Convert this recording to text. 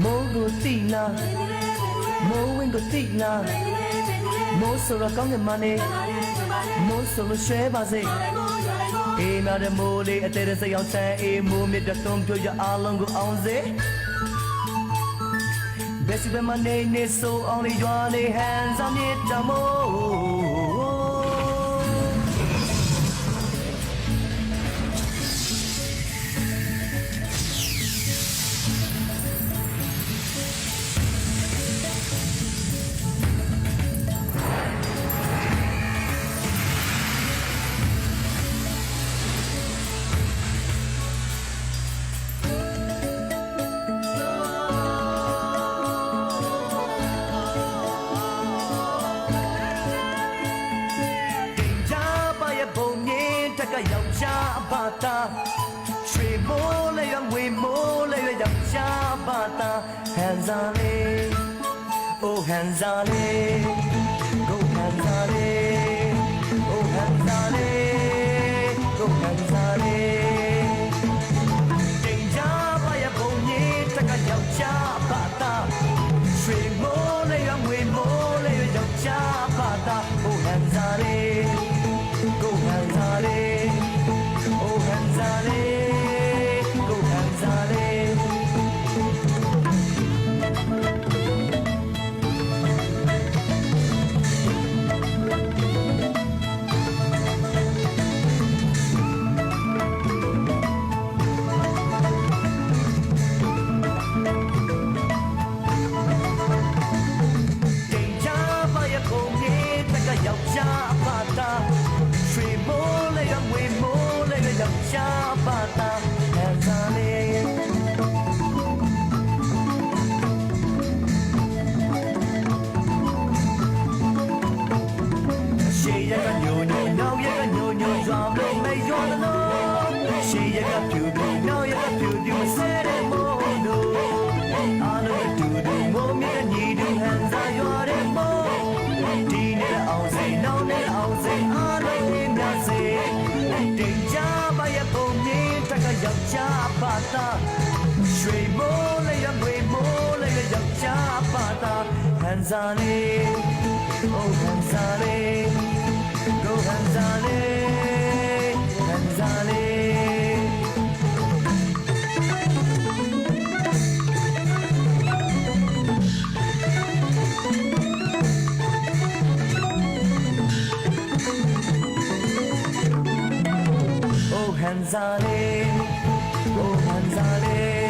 မိုးကိုတိလားမိုးဝင်းကိုတိလားမိုးဆိုတော့ကောင်းကင်မနေမိုးဆိုလို့ရွှဲပါစေအေးနာတဲ့မိုးလေးအသေးတဲ့စိတ်အောင်ချမ်းအေးမိုးမြတ်တဲ့သွန်ပြရအားလုံးကိုအောင်စေဘယ်စီဘယ်မနေနေဆိုအောင်လေးရွာလေးဟန်ဆောင်မြတ်တမိုး ယောက်ျားအပါတာရွှေမိုးလေးရငွေမိုးလေးရယောက်ျားအပါတာဟန်စားလေး Oh Hanzale Go பார்த்தா ஸ்ரீமோலயம் மோலயம் சா பார்த்தா ஹன்சானே ஓ ஹன்சானே கோ ஹன்சானே ஹன்சானே Hands on it. 我还在嘞。